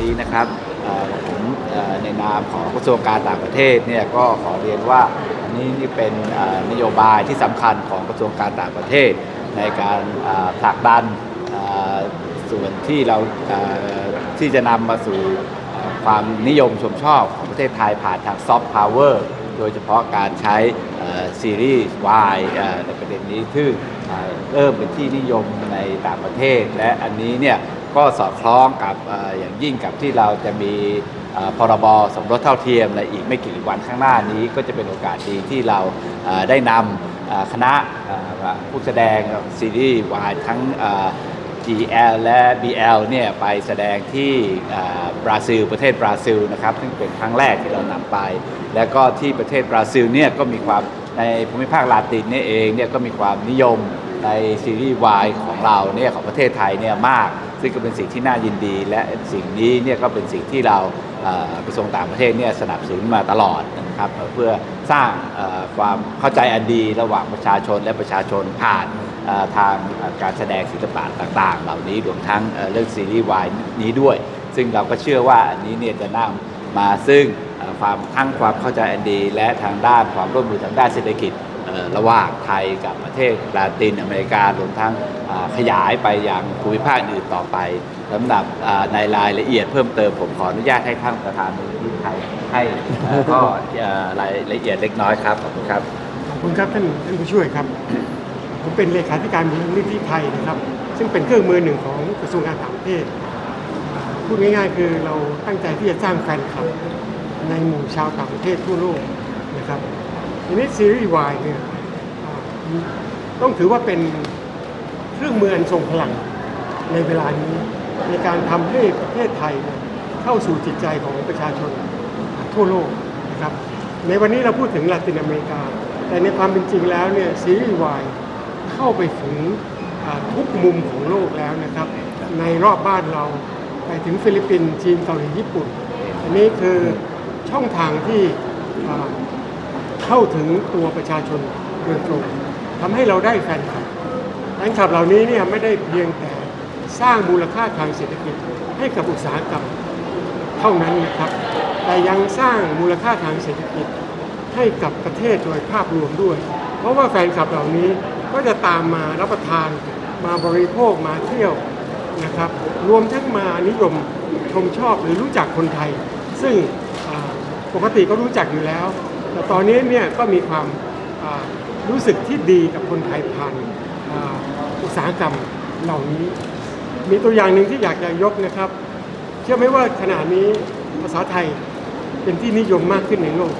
นี้นะครับผมในนามของกระทรวงการต่างประเทศเนี่ยก็ขอเรียนว่าอันนี้นี่เป็นนโยบายที่สำคัญของกระทรวงการต่างประเทศ ในการผลักดันส่วนที่เราที่จะนำมาสู่ความนิยมชมชอบของประเทศไทยผ่านทางซอฟต์พาวเวอร์โดยเฉพาะการใช้ซีรีส์ Y เอ่อในประเด็นนี้ซึ่เริ่มเป็นที่นิยมในต่างประเทศ และอันนี้เนี่ย ก็สอดคล้องกับอย่างยิ่งกับที่เราจะมีพรบสมรสเท่าเทียมและอีกไม่กี่วันข้างหน้านี้ ก็จะเป็นโอกาสดีที่เราได้นำคณะผู้แสดงซีรีส์ Y ทั้ง GL และ BL เนี่ยไปแสดงที่บราซิลประเทศบราซิลนะครับซึ่งเป็นครั้งแรกที่เรานำไป แล้วก็ที่ประเทศบราซิลเนี่ยก็มีความในภูมิภาคลาตินนี่เองเนี่ยก็มีความนิยม ในซีรีส์ Y ของเราเนี่ยของประเทศไทยเนี่ยมาก ซึ่งก็เป็นสิ่งที่น่ายินดี และสิ่งนี้เนี่ยก็เป็นสิ่งที่เรากระทรวงต่างประเทศเนี่ยสนับสนุนมาตลอดนะครับเพื่อสร้างความเข้าใจอันดีระหว่างประชาชนและประชาชนผ่านทางการแสดงศิลปะต่างๆ เหล่านี้รวมทั้งเรื่องซีรีส์วายนี้ด้วย ซึ่งเราก็เชื่อว่าอันนี้เนี่ยจะนำมาซึ่งความทั้งความเข้าใจอันดี และทางด้านความร่วมมือทางด้านเศรษฐกิจ ระหว่างไทยกับประเทศลาตินอเมริการวมทั้งขยายไปยังภูมิภาคอื่นต่อไปสำหรับในรายละเอียดเพิ่มเติมผมขออนุญาตให้ท่านประธานมูลนิธิไทยให้ก็รายละเอียดเล็กน้อยครับขอบคุณครับขอบคุณครับท่านท่านผู้ช่วยครับ ผมเป็นเลขาธิการมูลนิธิไทยนะครับ ซึ่งเป็นเครื่องมือหนึ่งของกระทรวงการต่างประเทศพูดง่ายๆคือเราตั้งใจที่จะสร้างแฟนคลับในหมู่ชาวต่างประเทศทั่วโลกนะครับ ทีนี้ซีรีส์วายเนี่ยต้องถือว่าเป็นเครื่องมืออันทรงพลังในเวลานี้ในการทำให้ประเทศไทยเข้าสู่จิตใจของประชาชนทั่วโลกนะครับในวันนี้เราพูดถึงลาตินอเมริกา แต่ในความเป็นจริงแล้วเนี่ยซีรีส์วายเข้าไปถึงอ่าทุกมุมของโลกแล้วนะครับ ในรอบบ้านเราไปถึงฟิลิปปินส์จีนเกาหลีญี่ปุ่น อันนี้คือช่องทางที่ เข้าถึงตัวประชาชนโดยตรงทำให้เราได้แฟนคลับแฟนคลับเหล่านี้เนี่ยไม่ได้เพียงแต่สร้างมูลค่าทางเศรษฐกิจให้กับอุตสาหกรรมเท่านั้นนะครับ แต่ยังสร้างมูลค่าทางเศรษฐกิจให้กับประเทศโดยภาพรวมด้วย เพราะว่าแฟนคลับเหล่านี้ก็จะตามมารับประทานมาบริโภคมาเที่ยวนะครับ รวมทั้งมานิยมชมชอบหรือรู้จักคนไทย ซึ่งปกติก็รู้จักอยู่แล้ว แต่ตอนนี้เนี่ยก็มีความรู้สึกที่ดีกับคนไทยผ่านอุตสาหกรรมเหล่านี้ มีตัวอย่างหนึ่งที่อยากจะยกนะครับ เชื่อไหมว่าขณะนี้ภาษาไทยเป็นที่นิยมมากขึ้นในโลก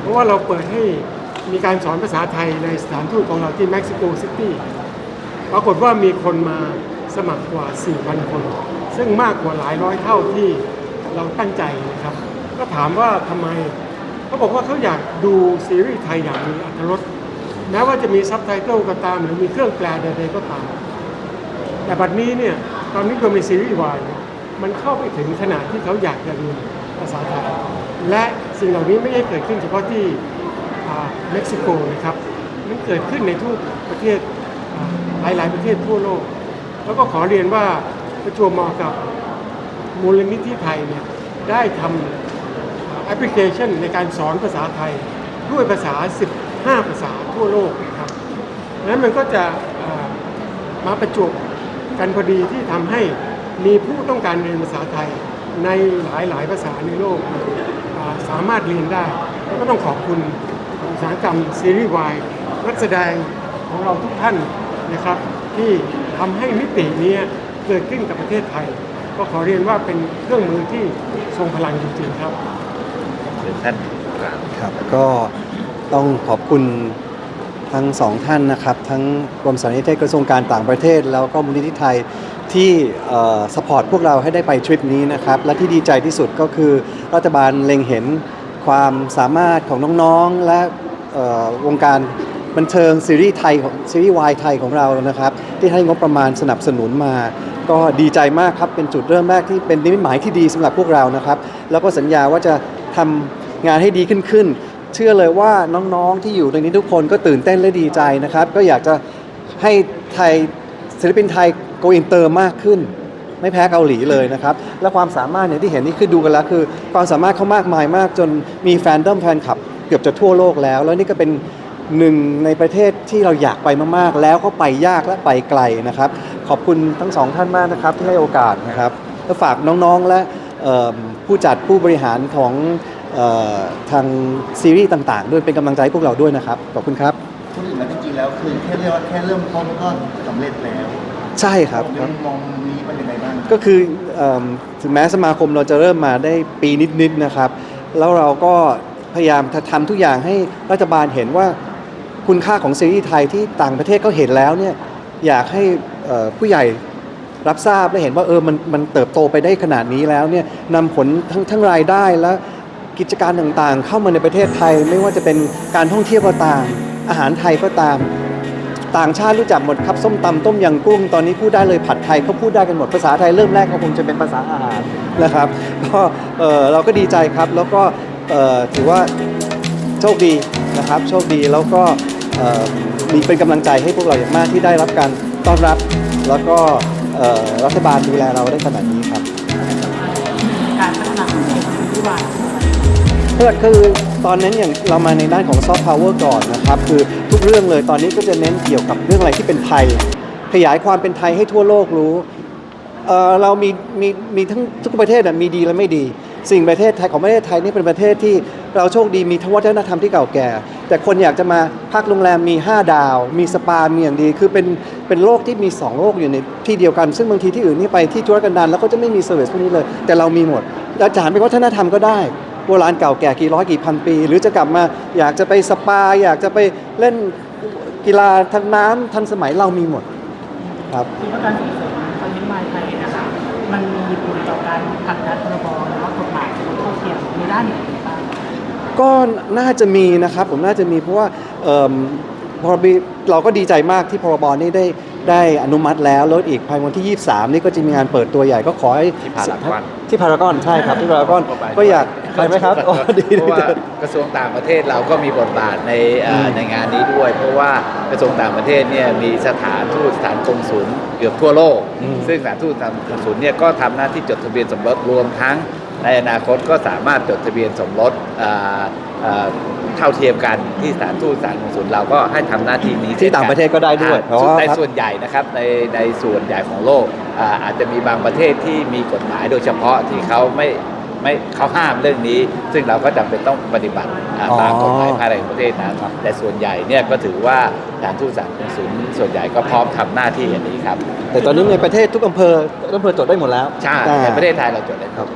เพราะว่าเราเปิดให้มีการสอนภาษาไทยในสถานทูตของเราที่เม็กซิโกซิตี้ปรากฏว่ามีคนมาสมัครกว่า 4,000 คน ซึ่งมากกว่าหลายร้อยเท่าที่เราตั้งใจนะครับ ก็ถามว่าทำไม เขาบอกว่าเขาอยากดูซีรีส์ไทยอย่างมีอรรถรสแม้ว่าจะมีซับไตเติลก็ตาม หรือมีเครื่องแปลใดๆก็ตาม แต่บัดนี้เนี่ยตอนนี้ก็มีซีรีส์วายมันเข้าไปถึงขนาดที่เขาอยากจะเรียนภาษาไทย และสิ่งเหล่านี้ไม่ได้เกิดขึ้นเฉพาะที่เม็กซิโกนะครับ มันเกิดขึ้นในทุกประเทศหลายๆประเทศทั่วโลก แล้วก็ขอเรียนว่าประจวบเหมาะกับมูลนิธิไทยเนี่ยได้ทำ แอปพลิเคชันในการสอนภาษาไทยด้วยภาษา 15 ภาษาทั่วโลกนะครับนั้นมันก็จะมาประจบกันพอดีที่ทำให้มีผู้ต้องการเรียนภาษาไทยในหลายหลายๆภาษาในโลกสามารถเรียนได้ ก็ต้องขอบคุณอุตสาหกรรมซีรีส์วายนักแสดงของเราทุกท่านนะครับ ที่ทำให้มิตินี้เกิดขึ้นกับประเทศไทย ก็ขอเรียนว่าเป็นเครื่องมือที่ทรงพลังจริงๆครับ เชิญท่านครับก็ต้องขอบคุณทั้งสองท่านนะครับ ทั้งกรมสารนิเทศกระทรวงการต่างประเทศ แล้วก็มูลนิธิไทยที่สปอร์ตพวกเราให้ได้ไปทริปนี้นะครับ และที่ดีใจที่สุดก็คือรัฐบาลเล็งเห็นความสามารถของน้องๆ และวงการบันเทิงซีรีส์ไทยของซีรีส์วายไทยของเรานะครับ ที่ให้งบประมาณสนับสนุนมา ก็ดีใจมากครับ เป็นจุดเริ่มแรกที่เป็นนิมิตหมายที่ดีสำหรับพวกเรานะครับ แล้วก็สัญญาว่าจะ ทำงานให้ดีขึ้นขึ้น เชื่อเลยว่าน้องๆที่อยู่ในนี้ทุกคนก็ตื่นเต้นและดีใจนะครับ ก็อยากจะให้ไทยศิลปินไทยโกอินเตอร์มากขึ้น ไม่แพ้เกาหลีเลยนะครับ และความสามารถเนี่ยที่เห็นนี่คือดูกันแล้วคือ ความสามารถเขามากมายมาก จนมีแฟนดอมแฟนคลับเกือบจะทั่วโลกแล้ว แล้วนี่ก็เป็นหนึ่งในประเทศที่เราอยากไปมากๆ แล้วก็ไปยากและไปไกลนะครับ ขอบคุณทั้งสองท่านมากนะครับที่ให้โอกาสนะครับแล้วฝากน้องๆและ ผู้จัดผู้บริหารของเอ่อทางซีรีส์ต่างๆ ด้วยเป็นกำลังใจให้พวกเราด้วยนะครับ ขอบคุณครับพูดถึงแล้วจริงๆแล้วคือแค่เรียกว่าแค่เริ่มต้นก็สำเร็จแล้ว ใช่ครับมองมองนี้เป็นยังไงบ้างก็คือเอิ่มถึงแม้สมาคมเราจะเริ่มมาได้ปีนิดๆนะครับ แล้วเราก็พยายามทำทุกอย่างให้รัฐบาลเห็นว่าคุณค่าของซีรีส์ไทยที่ต่างประเทศเขาเห็นแล้วเนี่ยอยากให้เอ่อผู้ใหญ่ รับทราบและเห็นว่าเออมันมันเติบโตไปได้ขนาดนี้แล้วเนี่ยนำผลทั้งทั้งรายได้และกิจการต่างๆ เข้ามาในประเทศไทย ไม่ว่าจะเป็นการท่องเที่ยวก็ตาม อาหารไทยก็ตาม ต่างชาติรู้จักหมดครับส้มตำต้มยำกุ้งตอนนี้พูดได้เลยผัดไทยเขาพูดได้กันหมดภาษาไทยเริ่มแรกก็คงจะเป็นภาษาอาหารนะครับก็เออเราก็ดีใจครับแล้วก็เออถือว่าโชคดีนะครับโชคดีแล้วก็เออมีเป็นกำลังใจให้พวกเราอย่างมากที่ได้รับการต้อนรับแล้วก็ รัฐบาลดูแลเราได้ขนาดนี้ครับ การพัฒนาของที่วายเพื่อคือตอนนั้นอย่างเรามาในด้านของซอฟต์พาวเวอร์ก่อนนะครับ คือทุกเรื่องเลยตอนนี้ก็จะเน้นเกี่ยวกับเรื่องอะไรที่เป็นไทย ขยายความเป็นไทยให้ทั่วโลกรู้เอ่อเรามีมีมีทั้งทุกประเทศอะมีดีและไม่ดี สิ่งประเทศไทยของประเทศไทยนี่เป็นประเทศที่ เราโชคดีมีทวัฒนธรรมที่เก่าแก่ แต่คนอยากจะมาพักโรงแรมมี 5 ดาว มีสปา มีอย่างดี คือเป็นเป็นโลกที่มี 2 โลกอยู่ในที่เดียวกัน ซึ่งบางทีที่อื่นนี่ไปที่จุรกันดารแล้วก็จะไม่มีเซอร์วิสพวกนี้เลย แต่เรามีหมดเราจะหันไปวัฒนธรรมก็ได้โบราณเก่าแก่กี่ร้อยกี่พันปี หรือจะกลับมาอยากจะไปสปา อยากจะไปเล่นกีฬาทางน้ำทันสมัยเรามีหมดครับคิดว่าการส่งเสริมคอนเทนต์วายไทยนะคะมันมีผลต่อการผลักดันพรบหรือว่ากฎหมายเท่าเทียมในด้านไหน ก็น่าจะมีนะครับผมน่าจะมีเพราะว่าเอิ่มพรบเราก็ดีใจมากที่พรบนี้ได้ได้อนุมัติแล้วแล้วอีกภายในวันที่ 23 นี่ก็จะมีงานเปิดตัวใหญ่ก็ขอให้ที่พารากอน ที่พารากอนใช่ครับที่พารากอนก็อยาก ไปไหมครับอ๋อดีเพดีราะว่ากระทรวงต่างประเทศเราก็มีบทบาทในเอ่ออืมในงานนี้ด้วย เพราะว่ากระทรวงต่างประเทศเนี่ยมีสถานทูตสถานกงสุลเกือบทั่วโลก ซึ่งสถานทูตสถานกงสุลเนี่ยก็ทำหน้าที่จดทะเบียนสมรสรวมทั้ง ในอนาคตก็สามารถจดทะเบียนสมรสเอ่อเอ่อเท่าเทียมกันที่สถานทูตสถานกงสุลเราก็ให้ทำหน้าที่นี้ที่ต่างประเทศก็ได้ด้วยอ่าเพราะว่าในส่วนใหญ่นะครับในในส่วนใหญ่ของโลกอ่าอาจจะมีบางประเทศที่มีกฎหมายโดยเฉพาะที่เขาไม่ ไม่เขาห้ามเรื่องนี้ ซึ่งเราก็จำเป็นต้องปฏิบัติอ่าอ๋อตามกฎหมายภายในประเทศนั้นแต่ส่วนใหญ่เนี่ยก็ถือว่าสถานทูตสถานกงสุลส่วนใหญ่ก็พร้อมทำหน้าที่อย่างนี้ครับ แต่ตอนนี้ในประเทศทุกอำเภอทุกอำเภอจดได้หมดแล้วใช่อ่าในประเทศไทยเราจดได้ครับ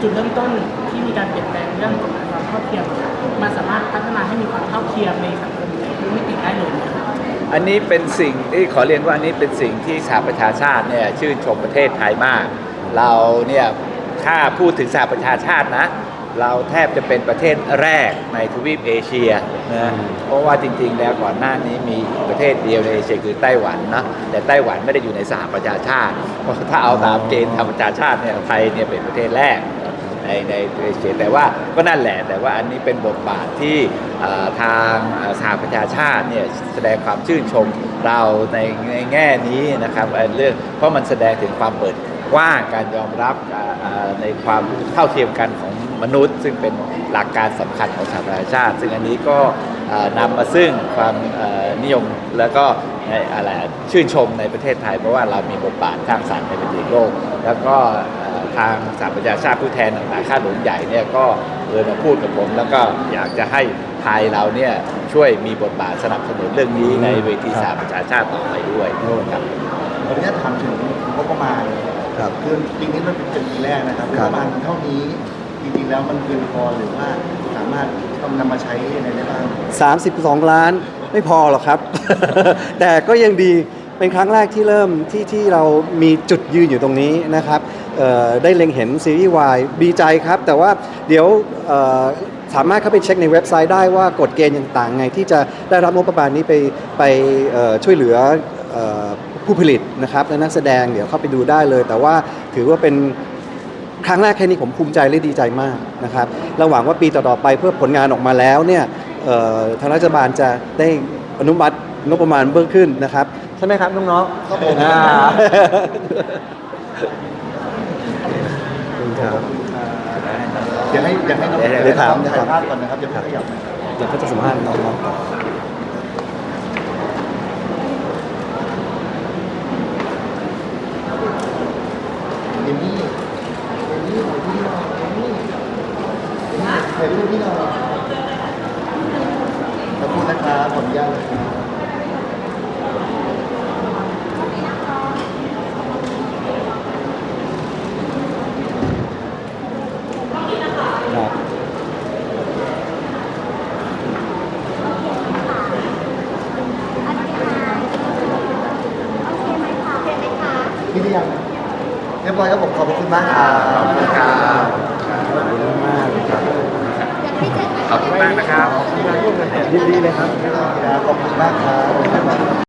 จุดเริ่มต้นที่มีการเปลี่ยนแปลงเรื่องกฎหมายความเท่าเทียมอะมันสามารถพัฒนาให้มีความเท่าเทียมในสังคมทุกมิติได้เลยนะครับอันนี้เป็นสิ่งที่ขอเรียนว่าอันนี้เป็นสิ่งที่สหประชาชาติเนี่ยชื่นชมประเทศไทยมาก เราเนี่ย ถ้าพูดถึงสหประชาชาตินะ เราแทบจะเป็นประเทศแรกในทวีปเอเชียนะเพราะว่าจริงๆ แล้วก่อนหน้านี้มีประเทศเดียวในเอเชียคือไต้หวันนะแต่ไต้หวันไม่ได้อยู่ในสหประชาชาติเพราะถ้าเอาตามเกณฑ์สหประชาชาติเนี่ยไทยเนี่ยเป็นประเทศแรกในในเอเชียแต่ว่าก็นั่นแหละแต่ว่าอันนี้เป็นบทบาทที่เอ่อทางเอ่อสหประชาชาติเนี่ยแสดงความชื่นชมเราในในแง่นี้นะครับเอ่อเรื่องเพราะมันแสดงถึงความเปิดก ว้างการยอมรับอ่าอ่าในความเท่าเทียมกันของมนุษย์ ซึ่งเป็นหลักการสำคัญของสหประชาชาติ ซึ่งอันนี้ก็เอ่อนำมาซึ่งความเอ่อนิยมแล้วก็ในอะไรชื่นชมในประเทศไทย เพราะว่าเรามีบทบาททางสารในประเทศโลก แล้วก็เอ่อทางสหประชาชาติผู้แทนต่างๆค่าหนุนใหญ่เนี่ยก็เลยมาพูดกับผม แล้วก็อยากจะให้ไทยเราเนี่ยช่วยมีบทบาทสนับสนุนเรื่องนี้ในเวทีสหประชาชาติต่อไปด้วยครับขออนุญาตถามถึงงบประมาณ ครับคือปีนี้มันเป็นปีแรกนะครับงครับบประมาณเท่านี้จริงๆแล้วมันเพียงพอหรือว่าสามารถต้องนำมาใช้ในได้บ้าง 32 ล้านไม่พอหรอกครับ แต่ก็ยังดีเป็นครั้งแรกที่เริ่มที่ที่เรามีจุดยืนอยู่ตรงนี้นะครับเอ่อได้เล็งเห็นซีรีส์วายดีใจครับ แต่ว่าเดี๋ยวเอ่อสามารถเข้าไปเช็คในเว็บไซต์ได้ว่ากฎเกณฑ์ต่างๆไงที่จะได้รับงบประมาณนี้ไปไปเอ่อช่วยเหลือเอ่อ ผู้ผลิตนะครับและนักแสดงเดี๋ยวเข้าไปดูได้เลย แต่ว่าถือว่าเป็นครั้งแรกแค่นี้ผมภูมิใจและดีใจมากนะครับเราหวังว่าปีต่อๆไปเพื่อผลงานออกมาแล้วเนี่ยเอ่อทางรัฐบาลจะได้อนุมัติงบประมาณเพิ่มขึ้นนะครับใช่ไหมครับน้องๆครับผมอ่าครับเดี๋ยวให้เดี๋ยวให้น้องเดี๋ยวเดี๋ยวถามน้องถ่ายภาพก่อนนะครับอย่าเพิ่งขยับนะเดี๋ยวก็จะสัมภาษณ์น้องๆ เอมมี่เอมมี่ถ่ายรูปพี่หน่อยเอมมี่ถ่ายรูปพี่หน่อยขอบคุณนะครับขออนุญาตเลย ครับ พี่ได้ยังเรียบร้อยครับผมขอบคุณ มากครับขอบคุณครับขอบคุณมากครับขอบคุณมากนะครับยินดีเลยครับขอบคุณมากครับ